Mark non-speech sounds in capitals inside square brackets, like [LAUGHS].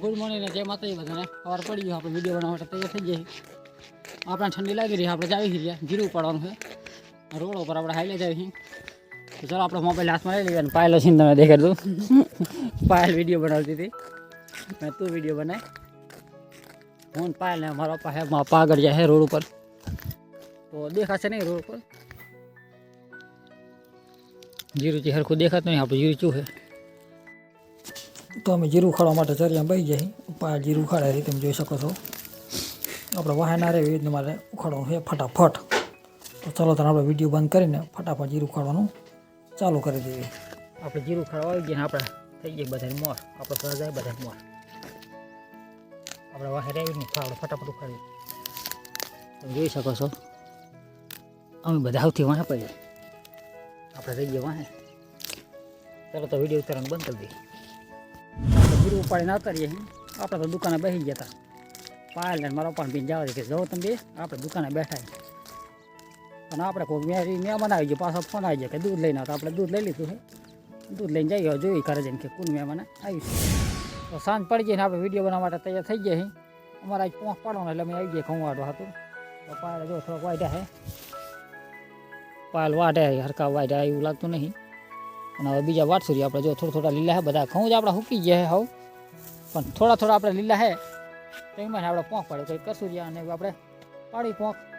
Good morning જય માતાજી બધાને સવાર પડી ગયું આપણે વિડીયો બનાવવા માટે તૈયાર થઈ જઈએ આપણે ઠંડી લાગી રહી આપણે જાવી રહ્યા જીરું પાડવાનું છે રોડ ઉપર આપણે હાઈલે જાવી તો ચાલો આપણે મોબાઈલ હાથમાં લઈ લઈએ અને પાયલો છે તમે દેખાડ દઉં [LAUGHS] પાયલ વિડીયો બનાવતી હતી મેં તું વિડીયો બનાય હું ને પાયલ ને મારા પપ્પા હે મારા પપ્પા આગળ જાય છે રોડ ઉપર તો દેખાશે નહીં રોડ ઉપર જીરું છે હરખું દેખાતું નહીં આપણે જીરું ચૂ છે તો અમે જીરું ખાવા માટે ચરિયા બહી જાય જીરું ઉખાડે છે, તમે જોઈ શકો છો. આપણે વાહે ના રહે એવી રીતના મારે ઉખાડવાનું છે, ફટાફટ. તો ચાલો તને આપણે વીડિયો બંધ કરીને ફટાફટ જીરું ઉખાડવાનું ચાલુ કરી દઈએ. આપણે જીરું ખાવા આવી ગયા, આપણે થઈ ગઈ બધા મોર. આપણે ફરા જાય બધા મોર. આપણે વાહે રહી ને આપણે ફટાફટ ઉખાડી તમે જોઈ શકો છો, અમે બધા સૌથી વાહે પડીએ. આપણે રહી ગયા વાહે. ચાલો તો વીડિયો ઉતારવાનું બંધ કરી દઈએ. આપણે જીરું ઉપાડીને આવતા રહીએ આપણે તો દુકાને બેસી ગયા હતા પાયલ ને મારા પણ બી જવા દે કે જો તમે બે આપણે દુકાને બેઠા છીએ. અને આપણે કોઈ મેરી મહેમાન આવી ગયો પાછો ફોન આવી જાય કે દૂધ લઈને આવતા આપણે દૂધ લઈ લીધું છે દૂધ લઈને જઈએ હવે જોઈ કરે જઈને કે કોણ મહેમાન આવ્યું છે તો સાંજ પડી ગઈ ને આપણે વિડીયો બનાવવા માટે તૈયાર થઈ ગયા છીએ અમારા આજ પોંખ પાડવાનો એટલે અમે આવી ગયા ઘઉં વાટવા હતું તો પાયલ જો થોડોક વાઢ્યા છે પાયલ વાઢે હરકા વાઢ્યા એવું લાગતું નહીં અને હવે બીજા વાટસુરી આપણે જો થોડા થોડા લીલા હે, બધા ઘઉં જ આપણે સૂકી છે હવ. પણ થોડા થોડા આપણે લીલા હે તો એમાં આપણે પોંખ પાડે, કંઈ કસુરિયા અને આપણે પાડી પોંખ.